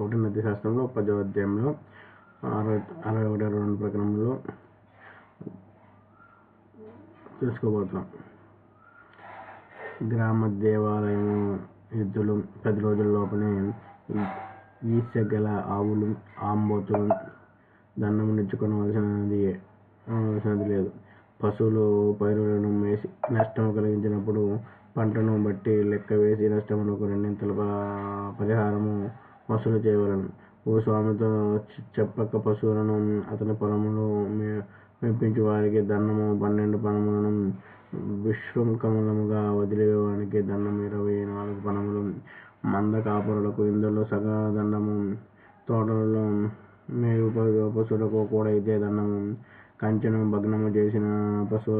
ఇంకొకటి నీతి శాస్త్రంలో పదో అధ్యాయంలో అరవై అరవై ఒకటి అరవై రెండు ప్రకరణంలో తెలుసుకోబోతున్నాం. గ్రామ దేవాలయము ఎద్దులు పది రోజుల లోపలే ఈసె గల ఆవులు ఆంబోతులు దండము నిచ్చుకొనవలసినది అవలసినది లేదు. పశువులు పైరులను వేసి నష్టం కలిగించినప్పుడు పంటను బట్టి లెక్క వేసి నష్టమునకు రెండింతల ప- పరిహారము వసూలు చేయవలను ఓ స్వామితో చెప్పక పశువులను అతని పొలములో మే- మెప్పించి వారికి దండము పన్నెండు పనములను విశృంఖములముగా వదిలేవానికి దండం ఇరవై నాలుగు పనములు మంద కాపురులకు ఇందులో సగ దండము తోటలలో మేలు ప- పశువులకు కూడా ఇదే దండము కంచెను భగ్నము చేసిన పశు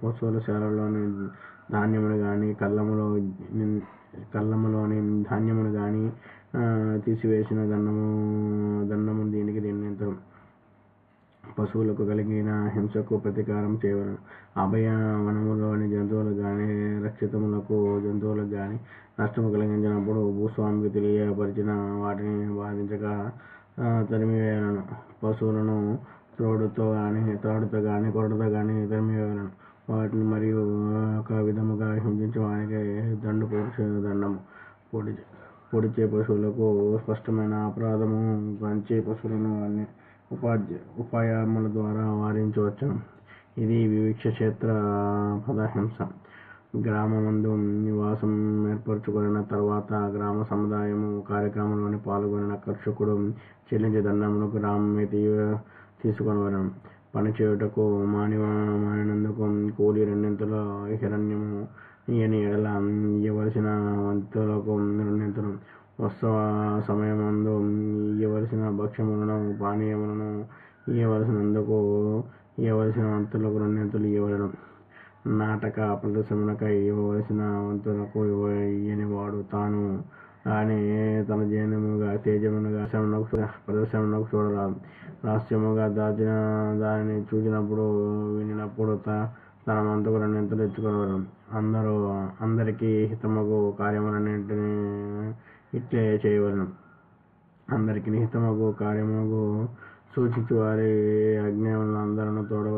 పశువుల శాలలోని ధాన్యమును కానీ కళ్ళములో కళ్ళములోని ధాన్యమును కానీ తీసివేసిన దండము దండము దీనికి నిందించడం పశువులకు కలిగిన హింసకు ప్రతీకారం చేయవలను. అభయ వనములోని జంతువులకు కానీ రక్షితములకు జంతువులకు కానీ నష్టము కలిగించినప్పుడు భూస్వామికి తెలియపరిచిన వాటిని బాధించక ఆ, తరిమివేయలను పశువులను తోడుతో కానీ తోడుతో కానీ కొరడుతో కానీ తరిమివేయలను వాటిని మరియు ఒక విధముగా హింసించి వానికి దండు పొడిచే దండము. పొడి పొడిచే పశువులకు స్పష్టమైన అపరాధము. పంచే పశువులను అన్ని ఉపాధ్య ఉపాయముల ద్వారా వారించవచ్చు ఇది వివిక్ష క్షేత్ర పదహింస. గ్రామమందు నివాసం ఏర్పరచుకున్న తర్వాత గ్రామ సముదాయము కార్యక్రమంలోని పాల్గొనిన కర్షకుడు చెల్లించే దండమును తీవ్ర తీసుకొనవలను పని చేయుటకు మానినందుకు కూలి రెండింతల హిరణ్యము ఇయని ఎడల ఇయ్యవలసిన వంతులకు రెండింతలు. ఉత్సవ సమయమందు ఇయ్యవలసిన భక్ష్యములను పానీయములను ఇయ్యవలసినందుకు ఇయ్యవలసిన వంతులకు రెండింతలు ఇయ్యవలను. నాటక ప్రదర్శనకై ఇవ్వవలసిన వంతులకు ఇవ్వని వాడు తాను అని తన జయనముగా తేజమునుగా శ్రమణకు ప్రదర్శనకు చూడరాదు రహస్యముగా దాచిన దానిని చూచినప్పుడు వినినప్పుడు త- తన మంతకు రెండింతలు ఎత్తుకొనవలను అందరూ అందరికీ హితమగు కార్యములన్నింటినీ ఇట్లే చేయవలను. అందరికి నిహితముకు కార్యముకు సూచించు వారి అజ్ఞానులు అందరూ తోడ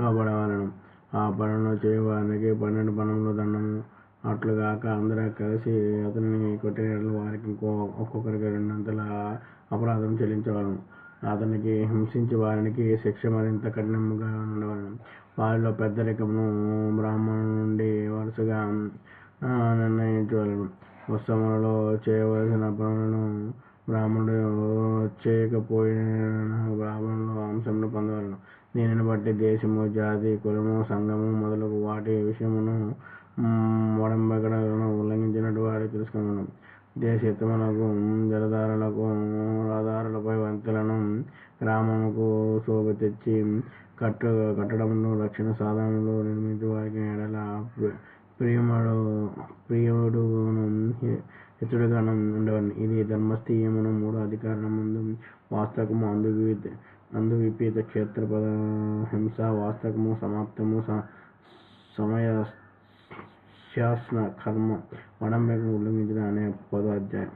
లోబడవలను. ఆ పనులను చేయవారికి పన్నెండు పనులు అట్లుగాక అందరూ కలిసి అతనిని కొట్టిన వారికి ఇంకో ఒక్కొక్కరికి రెండంతల అపరాధం చెల్లించవలను అతనికి హింసించి వారికి శిక్ష మరింత కఠినంగా ఉండవలను వారిలో పెద్దరికమును బ్రాహ్మణు నుండి వరుసగా నిర్ణయించవలను ఉత్సవంలో చేయవలసిన పనులను బ్రాహ్మణుడు చేయకపోయిన బ్రాహ్మణులు అంశంను పొందవలను దీనిని బట్టి దేశము జాతి కులము సంఘము మొదలగు వాటి విషయమును వడంబగడలను ఉల్లంఘించినట్టు వారి తెలుసుకున్నాను. దేశహితములకు జలధారలకు రహదారులపై వంతెలను గ్రామముకు శోభ తెచ్చి కట్ట కట్టడంలో రక్షణ సాధనలు నిర్మించి వారికి ఎడల ప్రియముడు ప్రియుడును హెచ్చుడుగాను ఉండవని ఇది ధర్మస్థీయమును మూడో అధికారం ముందు వాస్తవము అందు అందు విపరీత క్షేత్ర పద హింస వాస్తవము సమాప్తము స- సమయ శాసన కర్మ వడంబెకు ఉల్లంఘించిన అనే పదో అధ్యాయం